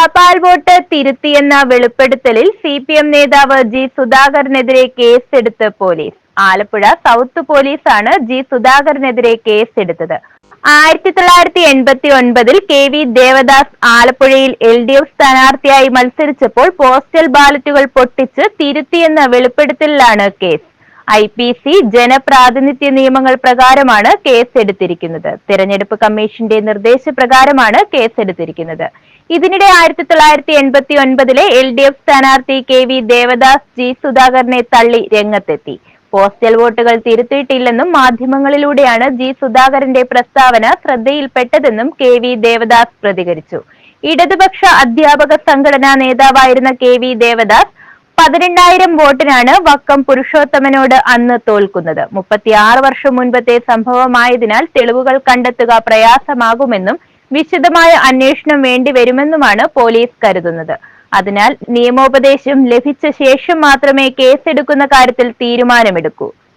തപാൽ വോട്ട് തിരുത്തിയെന്ന വെളിപ്പെടുത്തലിൽ സി പി എം നേതാവ് ജി സുധാകരനെതിരെ കേസെടുത്ത് പോലീസ്. ആലപ്പുഴ സൗത്ത് പോലീസാണ് ജി സുധാകരനെതിരെ കേസെടുത്തത്. ആയിരത്തി തൊള്ളായിരത്തി എൺപത്തി ഒൻപതിൽ കെ വി ദേവദാസ് ആലപ്പുഴയിൽ എൽ ഡി എഫ് സ്ഥാനാർത്ഥിയായി മത്സരിച്ചപ്പോൾ പോസ്റ്റൽ ബാലറ്റുകൾ പൊട്ടിച്ച് തിരുത്തിയെന്ന വെളിപ്പെടുത്തലിലാണ് കേസ്. ഐ പി സി ജനപ്രാതിനിധ്യ നിയമങ്ങൾ പ്രകാരമാണ് കേസെടുത്തിരിക്കുന്നത്. തിരഞ്ഞെടുപ്പ് കമ്മീഷന്റെ നിർദ്ദേശപ്രകാരമാണ് കേസ് എടുത്തിരിക്കുന്നത് ഇതിനിടെ ആയിരത്തി തൊള്ളായിരത്തി എൺപത്തി ഒൻപതിലെ എൽ ഡി എഫ് സ്ഥാനാർത്ഥി കെ വി ദേവദാസ് ജി സുധാകരനെ തള്ളി രംഗത്തെത്തി. പോസ്റ്റൽ വോട്ടുകൾ തിരുത്തിയിട്ടില്ലെന്നും മാധ്യമങ്ങളിലൂടെയാണ് ജി സുധാകരന്റെ പ്രസ്താവന ശ്രദ്ധയിൽപ്പെട്ടതെന്നും കെ വി ദേവദാസ് പ്രതികരിച്ചു. ഇടതുപക്ഷ അധ്യാപക സംഘടനാ നേതാവായിരുന്ന കെ വി ദേവദാസ് പതിനെണ്ണായിരം വോട്ടിനാണ് വക്കം പുരുഷോത്തമനോട് അന്ന് തോൽക്കുന്നത്. മുപ്പത്തിയാറ് വർഷം മുൻപത്തെ സംഭവമായതിനാൽ തെളിവുകൾ കണ്ടെത്തുക പ്രയാസമാകുമെന്നും വിശദമായ അന്വേഷണം വേണ്ടിവരുമെന്നുമാണ് പോലീസ് കരുതുന്നത്. അതിനാൽ നിയമോപദേശം ലഭിച്ച ശേഷം മാത്രമേ കേസെടുക്കുന്ന കാര്യത്തിൽ തീരുമാനമെടുക്കൂ.